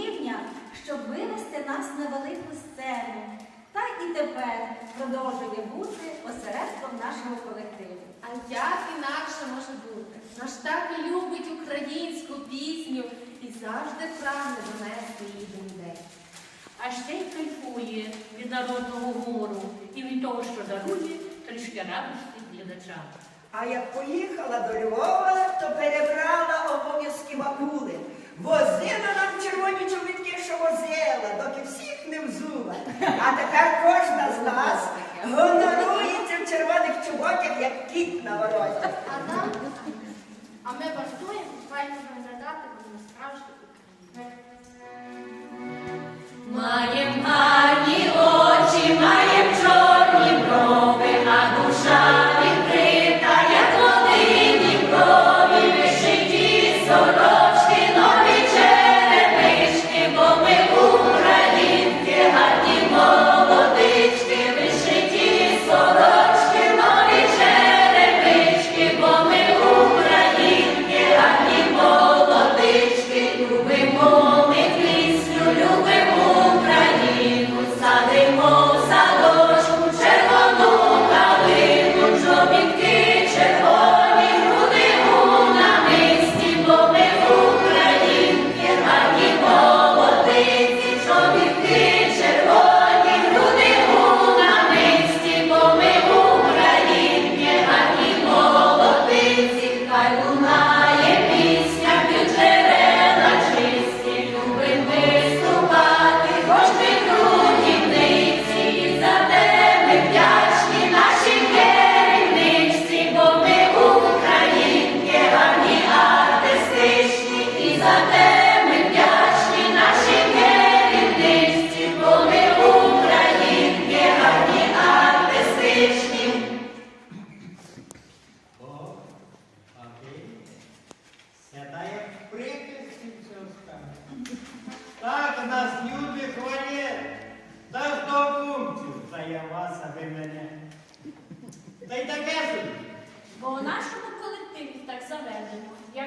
рівня, щоб вивести нас на велику сцену. Та і тепер продовжує бути осередком нашого колективу. А як інакше може бути? Наш так любить українську пісню і завжди прагне донести її до людей. А ще й кайфує від народного гумору і від того, що дарує трішки радості глядачам. А як поїхала до Львова, то перебрала обов'язки бабули. Возила нам червоні чобітки, що возила, доки всіх не взула. А тепер кожна з нас гонорується в червоних чоботях, як кіт на вороті. А нам, а ми баштуємо, файно виглядати, бо ми справжні українці. Маєм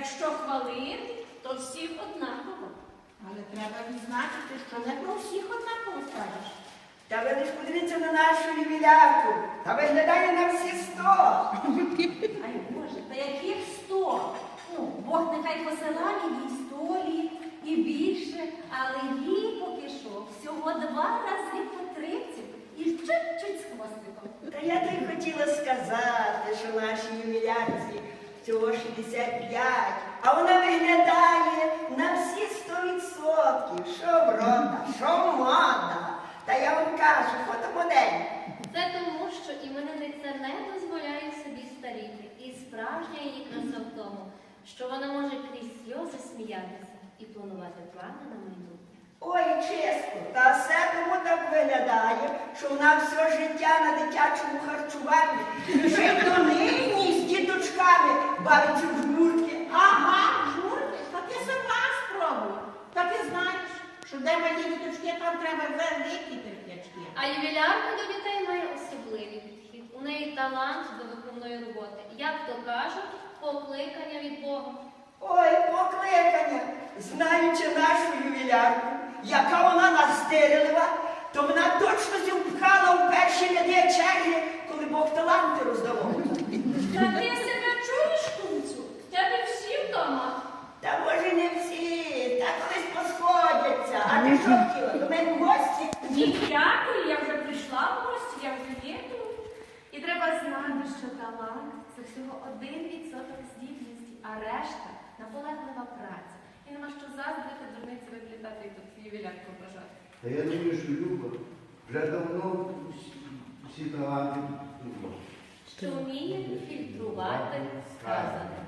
Якщо хвалити, то всіх однаково. Але треба відзначити, що не про всіх однаково скажеш. Та ви лиш подивіться на нашу ювілярку. Та виглядає на всі сто. Ай Боже, та яких сто? Ну, Бог нехай посилає їй сто літ і більше, але їй поки що всього два рази по тридцять і чуть-чуть з хвостиком. Та я то й хотіла сказати, що нашій ювілярці всього 65, а вона виглядає на всі 100%. Що врода, що мода. Та я вам кажу, фотомодель. Це тому, що іменинниця не дозволяє собі старіти. І справжня її краса в тому, що вона може крізь сльози сміятися і планувати плани на майбутнє. Ой, чесно, та все тому так виглядає, що вона все життя на дитячому харчуванні. Жить до нині бавиться в жмурки. Ага, журки, та ти сама спробуй. Та ти знаєш, що де малі діточки, там треба великі терпячки. А ювілярка до дітей має особливий підхід. У неї талант до виховної роботи. Як то кажуть, покликання від Бога. Ой, покликання, знаючи нашу ювілярку, яка вона настирилива, то вона точно зіпхала в перші ряди черги, коли Бог таланти роздавав. Чуєш, кумцю? В тебе всі вдома. Та може не всі, та колись посходяться. А ти що хотіла? До мене в гості? Ні, дякую, я вже прийшла в гості, я вже є тут. І треба знати, що талант це всього один відсоток здібності, а решта наполеглива праця. І нема що заздрити дурниці виглядати і тут ювілярку бажати. Та я думаю, що Люба вже давно всі- всі таланти тут. Що вміє фільтрувати сказане.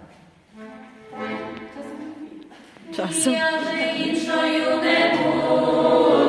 Часом. Я вже іншою не буду,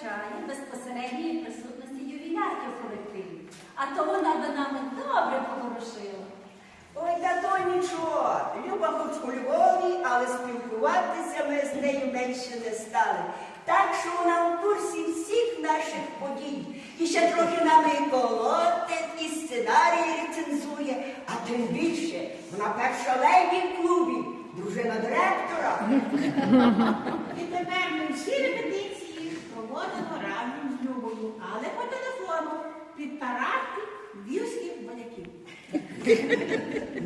вистачає безпосередньої присутності ювілярки в колективі, а то вона би нами добре поворушила. Ой, та то нічого. Люба хоч у Львові, але спілкуватися ми з нею менше не стали. Так що вона у курсі всіх наших подій. І ще трохи нами і колотить, і сценарії рецензує, а тим більше вона перша леді в клубі, дружина директора. І тепер ми всі репетиції проводимо разом з Любою, але по телефону під таратки львівських баляків.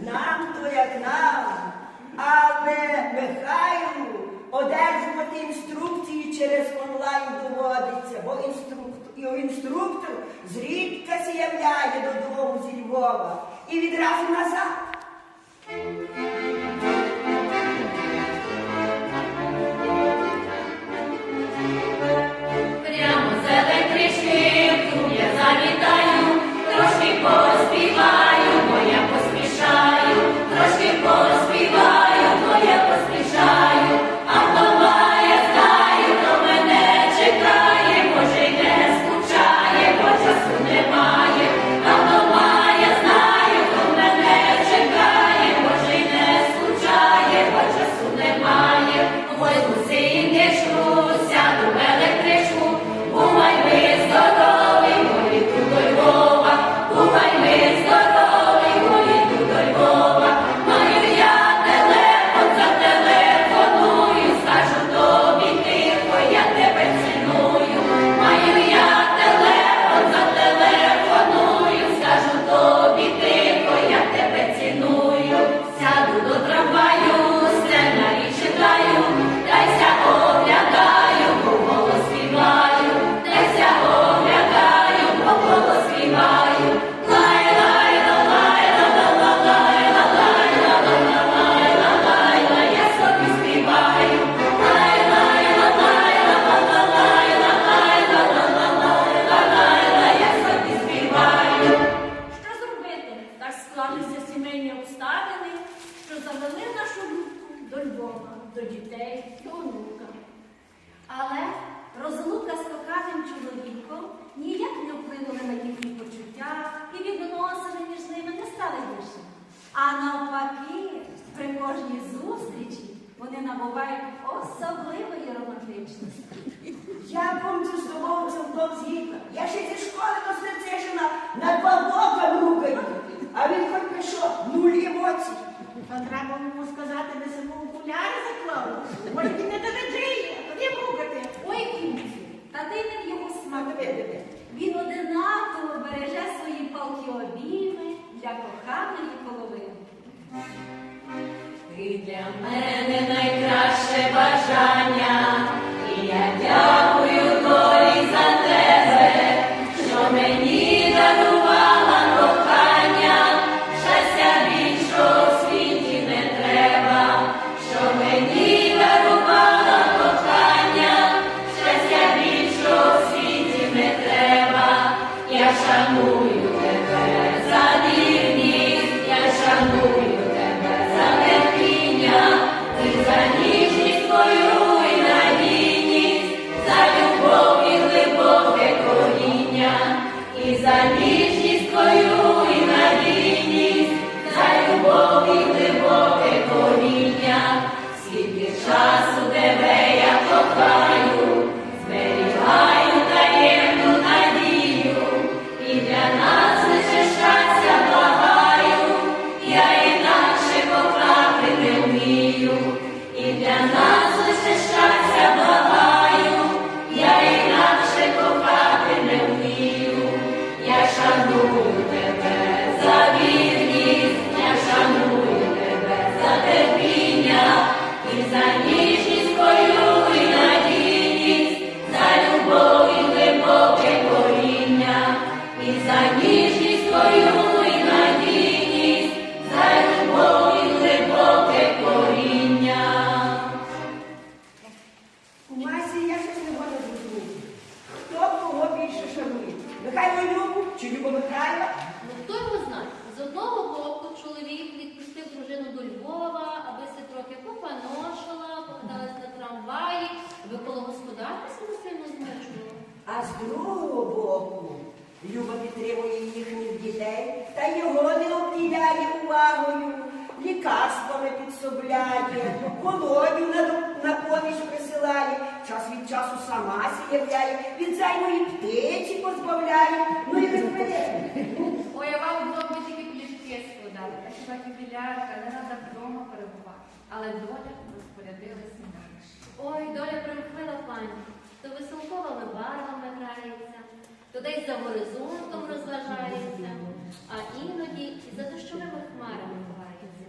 Нам то як нам. Але Михайлу одержувати інструкції через онлайн доводиться, бо інструктор, інструктор зрідка з'являє додому зі Львова і відразу назад. vos склалися обставини, що завели нашу групу до Львова, до дітей, до онука. Але розлука з коханим чоловіком ніяк не вплинула на їхні почуття і відносини між ними не стали гіршими. А навпаки, при кожній зустрічі вони набувають особливої романтичності. Я помню з тобою цілком згідна. Я ще зі школи Стецишина на два бока рукаю. А він хоч пішов нуль емоцій. А треба йому сказати, де себе окуляри заклали. Може, він не доведжиє, тоді мукати. Ой, кінці, та ти не в його смак. Він одинаково береже свої палки обійми для коханої половини. Ти для мене Михайло Любу чи Люба Михайло? Ну хто його знає? З одного боку чоловік відпустив дружину до Львова, аби се трохи попаношила, покаталась на трамваї, аби коло господарки себе сильно змучувала. А з другого боку Люба підтримує їхніх дітей та його не обділяє увагою, лікарствами підсобляє, колоню на, на поміч присилає час від часу сама з'являє, від зайвої птиці позбавляє, ну і розповідає. Ой, а вам вдома тільки плітки складати, а хіба ювілярка не рада вдома перебувати. Але доля розпорядилась інакше. Ой, доля примхлива пані, то веселковими барвами грається, то десь за горизонтом розважається, а іноді і за дощовими хмарами ховається.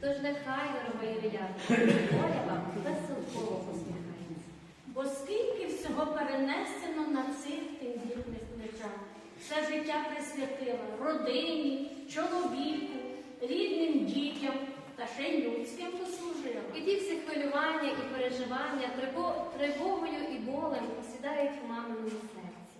Тож нехай, дорога ювілярка, доля вам веселково посміхається. Бо перенесено на цих тендітних плечах. Все життя присвятила родині, чоловіку, рідним дітям та ще й людським послужила. І ті всі хвилювання і переживання тривогою і болем посідають в маминому серці.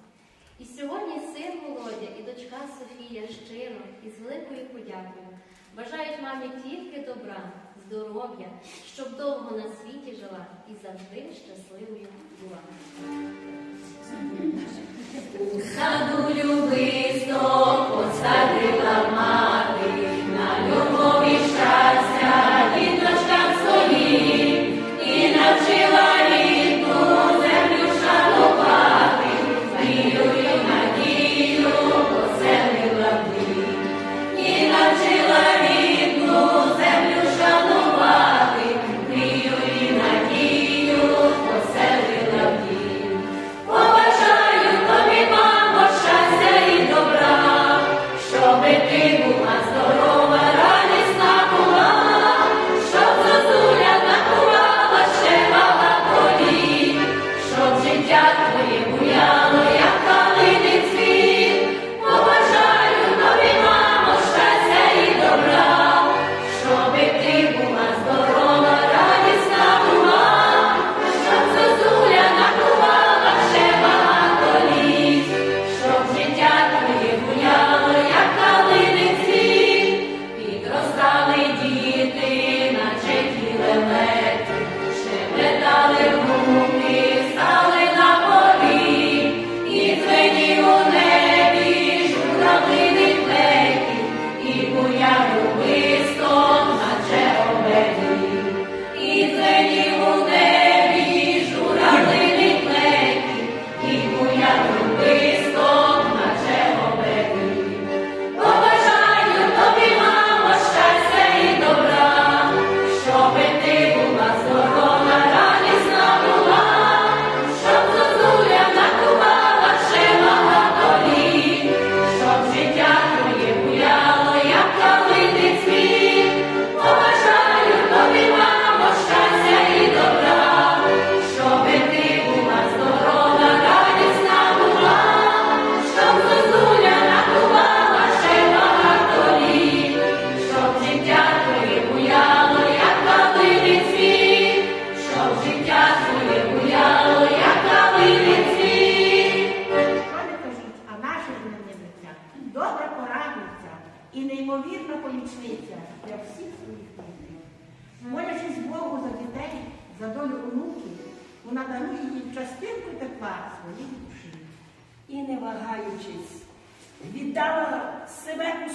І сьогодні син Володя і дочка Софія щиро і з великою подякою бажають мамі тільки добра, здоров'я, щоб довго на світі жила і завжди щасливою саду любисто посадила мати,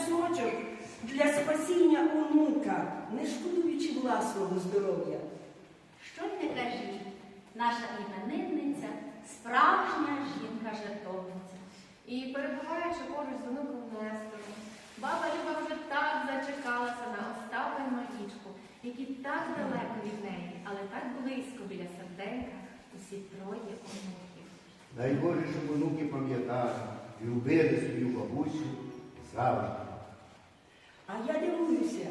себе для спасіння онука, не шкодуючи власного здоров'я. Що й не кажіть, наша іменинниця справжня жінка-жертовниця. І перебуваючи поруч з онуком Нестором, баба Люба вже так зачекалася на Остапа і Марічку, які так далеко від неї, але так близько біля серденька усі троє онуків. Дай Боже, щоб онуки пам'ятали, любили свою бабусю завжди. А я дивуюся,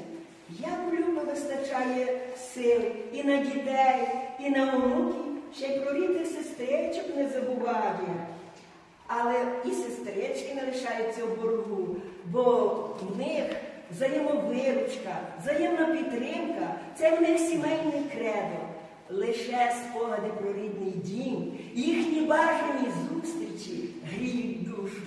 як у Люба вистачає сил і на дітей, і на онуків, ще й про рідних сестричок не забуває. Але і сестрички не лишаються в боргу, бо в них взаємовиручка, взаємна підтримка це в них сімейне кредо. Лише спогади про рідний дім, їхні бажані зустрічі гріють душу.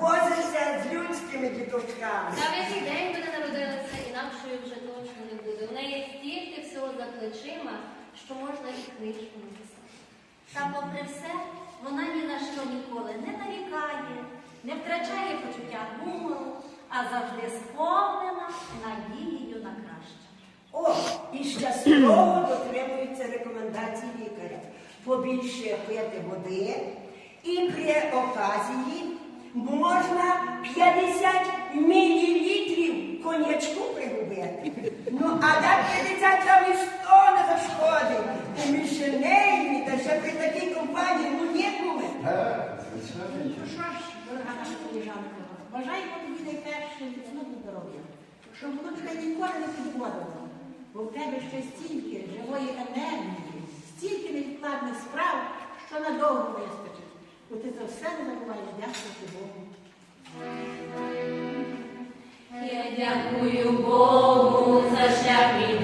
Возиться з людськими діточками. На весь день вона народилася, інакшою вже точно не буде. У неї стільки всього за плечима, що можна і книжку написати. Та попри все, вона ні на що ніколи не нарікає, не втрачає почуття гумору, а завжди сповнена надією на краще. О, і щасливо дотримуються рекомендацій лікаря. Побільше пити води і при оказії можна 50 мілілітрів коньячку пригубити. Ну, а так 50 там і 100 не зашкодить. І між нею, та ще при такій компанії, ну нікому. Е, звичайно. Ну що ж, дорога наша коліжанка, бажаємо тобі найперше міцного здоров'я, щоб воно тебе ніколи не підводило, бо в тебе ще стільки живої енергії, стільки невідкладних справ, що надовго вистачить. Бо ти за все не забуваєш дякувати Богу. Я дякую Богу за шлях і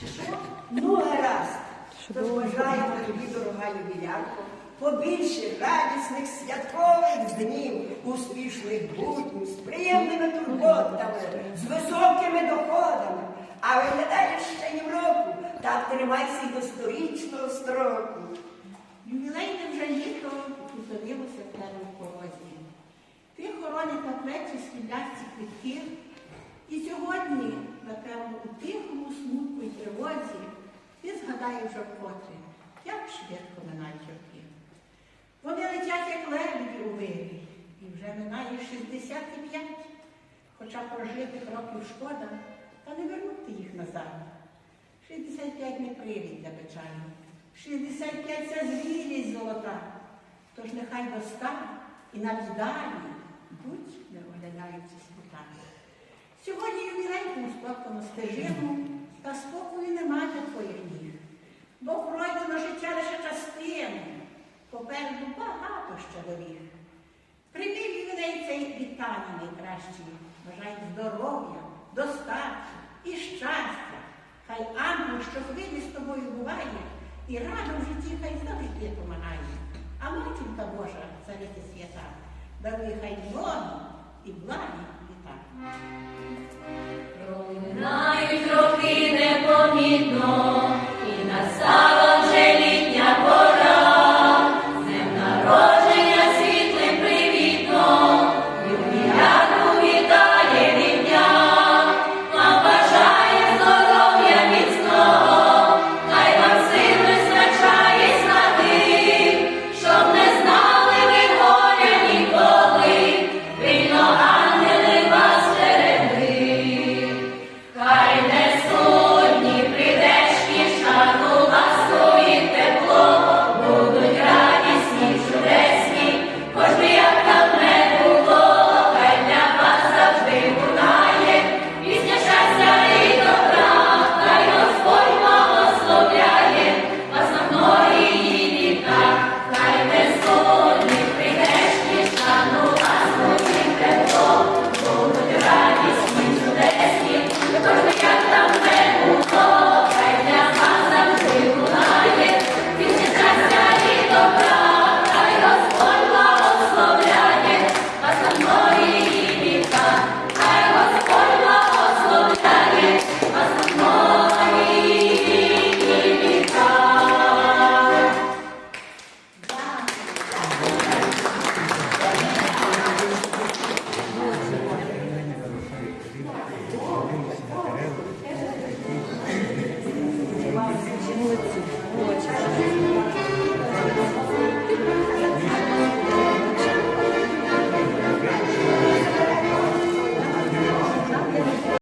Чи що? Ну, гаразд. Тож бажаємо тобі, дорога ювілярко, побільше радісних святкових днів, успішних буднів, з приємними турботами, з високими доходами. А виглядаєш ще ні в року, так тримайся й до сторічного строку. Ювілейне вже літо зупинилося в тебе в порозі. Ти хоронить на плечі східлясті квітки, і сьогодні, напевно, у тихому смутку й тривозі, ти згадаєш вже вкотре, як швидко минають роки. Вони летять, як лебеді у вирі, і вже минає 65, хоча прожитих років шкода, та не вернути їх назад. 65 не привід для печалі. 65 це зрілість золота. Тож нехай до ста і навіть далі будь не оглядаються спитання. Сьогодні ювілейку спокійно стежину, та спокою немає твоїх ніг. Бо пройдено життя лише частину, попереду багато ще доріг. Прийми ювілей цей вітання найкращі, бажаю здоров'я, достатку і щастя. Хай ангел, що хвилі з тобою буває, і радо в житті хай завжди помагає. А матінка Божа, цариця свята, дарує хай mnogi і благі Пролинають роки непомітно і настав.